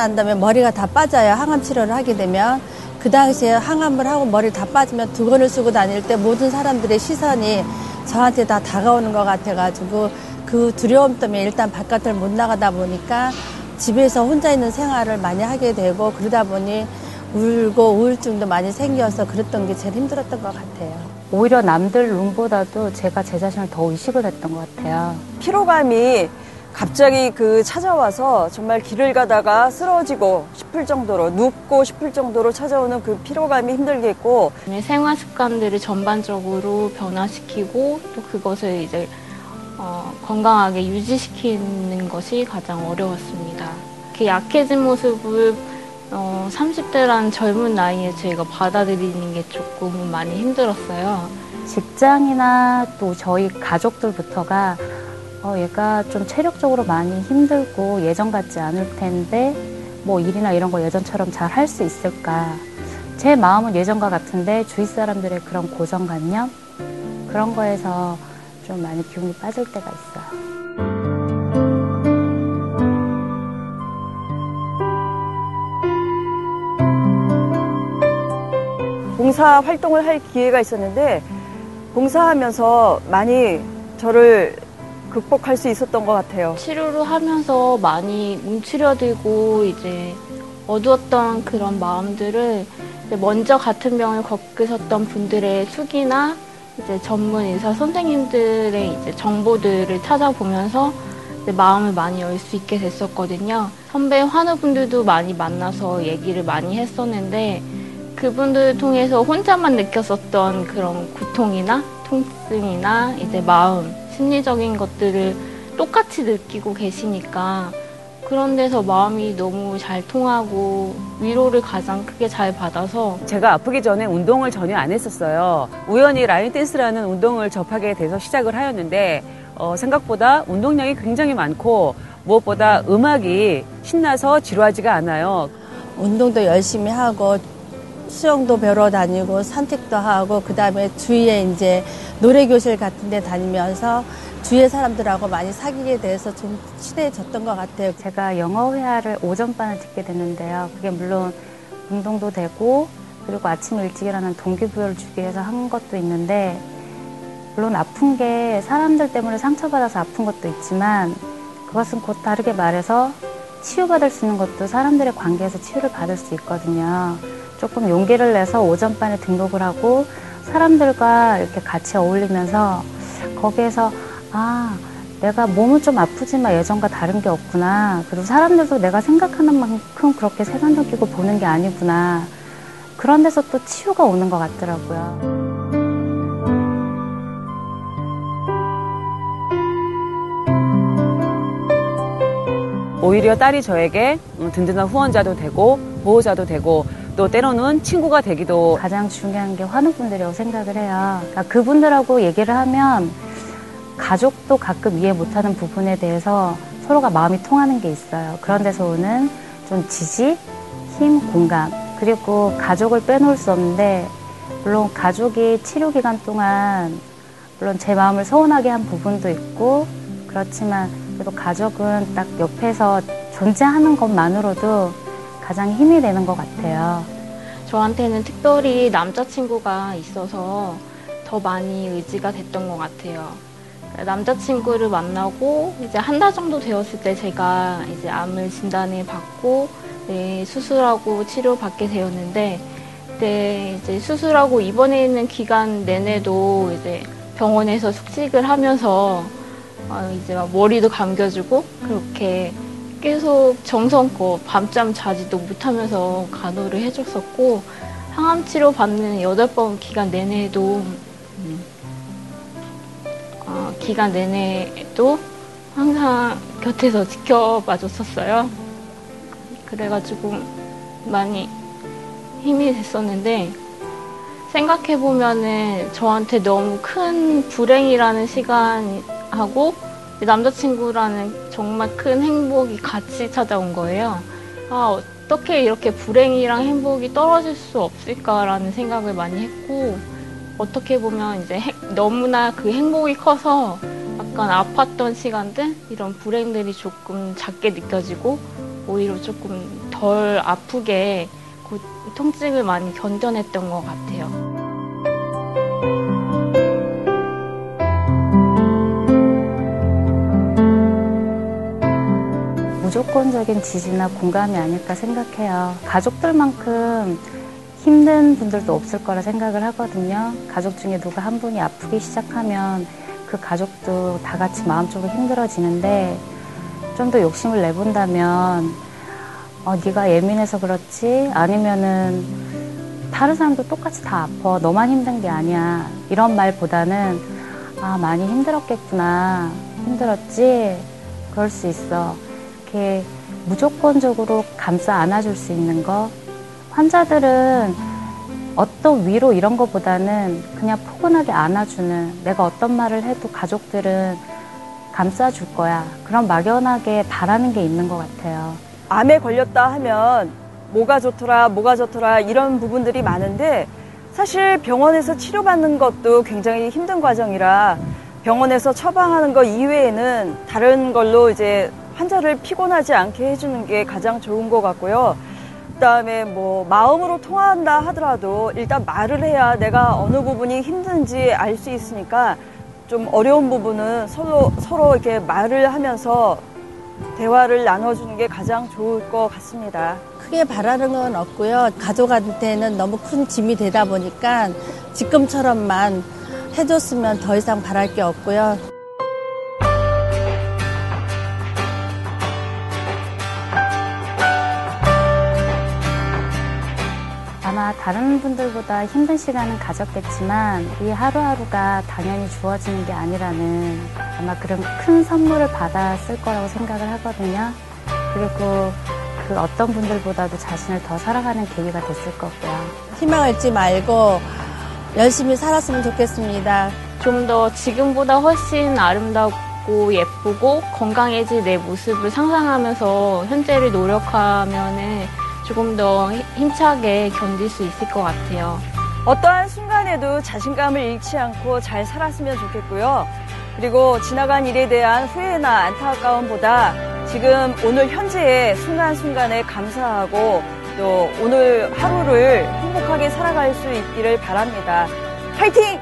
난 다음에 머리가 다 빠져요. 항암 치료를 하게 되면. 그 당시에 항암을 하고 머리 다 빠지면 두건을 쓰고 다닐 때 모든 사람들의 시선이 저한테 다 다가오는 것 같아가지고 그 두려움 때문에 일단 바깥을 못 나가다 보니까 집에서 혼자 있는 생활을 많이 하게 되고 그러다 보니 울고 우울증도 많이 생겨서 그랬던 게 제일 힘들었던 것 같아요. 오히려 남들 눈보다도 제가 제 자신을 더 의식을 했던 것 같아요. 피로감이 갑자기 그 찾아와서 정말 길을 가다가 쓰러지고 싶을 정도로 눕고 싶을 정도로 찾아오는 그 피로감이 힘들겠고 생활 습관들을 전반적으로 변화시키고 또 그것을 이제 어, 건강하게 유지시키는 것이 가장 어려웠습니다. 그 약해진 모습을 어, 30대란 젊은 나이에 저희가 받아들이는 게 조금 많이 힘들었어요. 직장이나 또 저희 가족들부터가 어, 얘가 좀 체력적으로 많이 힘들고 예전 같지 않을 텐데 뭐 일이나 이런 거 예전처럼 잘 할 수 있을까. 제 마음은 예전과 같은데 주위 사람들의 그런 고정관념 그런 거에서 좀 많이 기운이 빠질 때가 있어요. 봉사 활동을 할 기회가 있었는데 봉사하면서 많이 저를 극복할 수 있었던 것 같아요. 치료를 하면서 많이 움츠려들고 이제 어두웠던 그런 마음들을 먼저 같은 병을 겪으셨던 분들의 수기나 이제 전문 의사 선생님들의 이제 정보들을 찾아보면서 마음을 많이 열 수 있게 됐었거든요. 선배 환우분들도 많이 만나서 얘기를 많이 했었는데 그분들 통해서 혼자만 느꼈었던 그런 고통이나 통증이나 이제 마음, 심리적인 것들을 똑같이 느끼고 계시니까 그런 데서 마음이 너무 잘 통하고 위로를 가장 크게 잘 받아서 제가 아프기 전에 운동을 전혀 안 했었어요. 우연히 라인 댄스라는 운동을 접하게 돼서 시작을 하였는데 어, 생각보다 운동량이 굉장히 많고 무엇보다 음악이 신나서 지루하지가 않아요. 운동도 열심히 하고 수영도 배우러 다니고 산책도 하고 그다음에 주위에 이제 노래 교실 같은 데 다니면서 주위의 사람들하고 많이 사귀게 돼서 좀 친해졌던 것 같아요. 제가 영어 회화를 오전반을 듣게 됐는데요. 그게 물론 운동도 되고 그리고 아침 일찍 일어나는 동기부여를 주기 위해서 한 것도 있는데 물론 아픈 게 사람들 때문에 상처받아서 아픈 것도 있지만 그것은 곧 다르게 말해서 치유받을 수 있는 것도 사람들의 관계에서 치유를 받을 수 있거든요. 조금 용기를 내서 오전반에 등록을 하고 사람들과 이렇게 같이 어울리면서 거기에서 아 내가 몸은 좀 아프지만 예전과 다른 게 없구나 그리고 사람들도 내가 생각하는 만큼 그렇게 세간적이고 보는 게 아니구나 그런 데서 또 치유가 오는 것 같더라고요. 오히려 딸이 저에게 든든한 후원자도 되고 보호자도 되고 또 때로는 친구가 되기도 가장 중요한 게 환우분들이라고 생각을 해요. 그러니까 그분들하고 얘기를 하면 가족도 가끔 이해 못하는 부분에 대해서 서로가 마음이 통하는 게 있어요. 그런 데서 오는 좀 지지, 힘, 공감 그리고 가족을 빼놓을 수 없는데 물론 가족이 치료 기간 동안 물론 제 마음을 서운하게 한 부분도 있고 그렇지만 그래도 가족은 딱 옆에서 존재하는 것만으로도 가장 힘이 되는 것 같아요. 저한테는 특별히 남자친구가 있어서 더 많이 의지가 됐던 것 같아요. 남자친구를 만나고 이제 한 달 정도 되었을 때 제가 이제 암을 진단을 받고 네, 수술하고 치료받게 되었는데 네, 이제 수술하고 입원해 있는 기간 내내도 이제 병원에서 숙식을 하면서 어, 이제 막 머리도 감겨주고 그렇게 계속 정성껏 밤잠 자지도 못하면서 간호를 해줬었고 항암 치료 받는 여덟 번 기간 내내도 음, 어, 기간 내내도 항상 곁에서 지켜봐 줬었어요. 그래가지고 많이 힘이 됐었는데 생각해보면은 저한테 너무 큰 불행이라는 시간하고 남자친구라는 정말 큰 행복이 같이 찾아온 거예요. 아, 어떻게 이렇게 불행이랑 행복이 떨어질 수 없을까라는 생각을 많이 했고, 어떻게 보면 이제 너무나 그 행복이 커서 약간 아팠던 시간들, 이런 불행들이 조금 작게 느껴지고, 오히려 조금 더덜 아프게 그 통증을 많이 견뎌냈던 것 같아요. 무조건적인 지지나 공감이 아닐까 생각해요. 가족들만큼 힘든 분들도 없을 거라 생각을 하거든요. 가족 중에 누가 한 분이 아프기 시작하면 그 가족도 다 같이 마음적으로 힘들어지는데 좀 더 욕심을 내본다면 어, 네가 예민해서 그렇지? 아니면은 다른 사람도 똑같이 다 아파. 너만 힘든 게 아니야. 이런 말보다는 아 많이 힘들었겠구나. 힘들었지? 그럴 수 있어 이렇게 무조건적으로 감싸 안아줄 수 있는 거? 환자들은 어떤 위로 이런 거보다는 그냥 포근하게 안아주는 내가 어떤 말을 해도 가족들은 감싸줄 거야. 그런 막연하게 바라는 게 있는 것 같아요. 암에 걸렸다 하면 뭐가 좋더라, 뭐가 좋더라 이런 부분들이 많은데 사실 병원에서 치료받는 것도 굉장히 힘든 과정이라 병원에서 처방하는 것 이외에는 다른 걸로 이제 환자를 피곤하지 않게 해주는 게 가장 좋은 것 같고요. 그다음에 뭐 마음으로 통화한다 하더라도 일단 말을 해야 내가 어느 부분이 힘든지 알 수 있으니까 좀 어려운 부분은 서로 서로 이렇게 말을 하면서 대화를 나눠주는 게 가장 좋을 것 같습니다. 크게 바라는 건 없고요. 가족한테는 너무 큰 짐이 되다 보니까 지금처럼만 해줬으면 더 이상 바랄 게 없고요. 아마 다른 분들보다 힘든 시간은 가졌겠지만 이 하루하루가 당연히 주어지는 게 아니라는 아마 그런 큰 선물을 받았을 거라고 생각을 하거든요. 그리고 그 어떤 분들보다도 자신을 더 살아가는 계기가 됐을 거고요. 희망을 잃지 말고 열심히 살았으면 좋겠습니다. 좀 더 지금보다 훨씬 아름답고 예쁘고 건강해질 내 모습을 상상하면서 현재를 노력하면은 조금 더 힘- 힘차게 견딜 수 있을 것 같아요. 어떠한 순간에도 자신감을 잃지 않고 잘 살았으면 좋겠고요. 그리고 지나간 일에 대한 후회나 안타까움보다 지금 오늘 현재의 순간순간에 감사하고 또 오늘 하루를 행복하게 살아갈 수 있기를 바랍니다. 파이팅!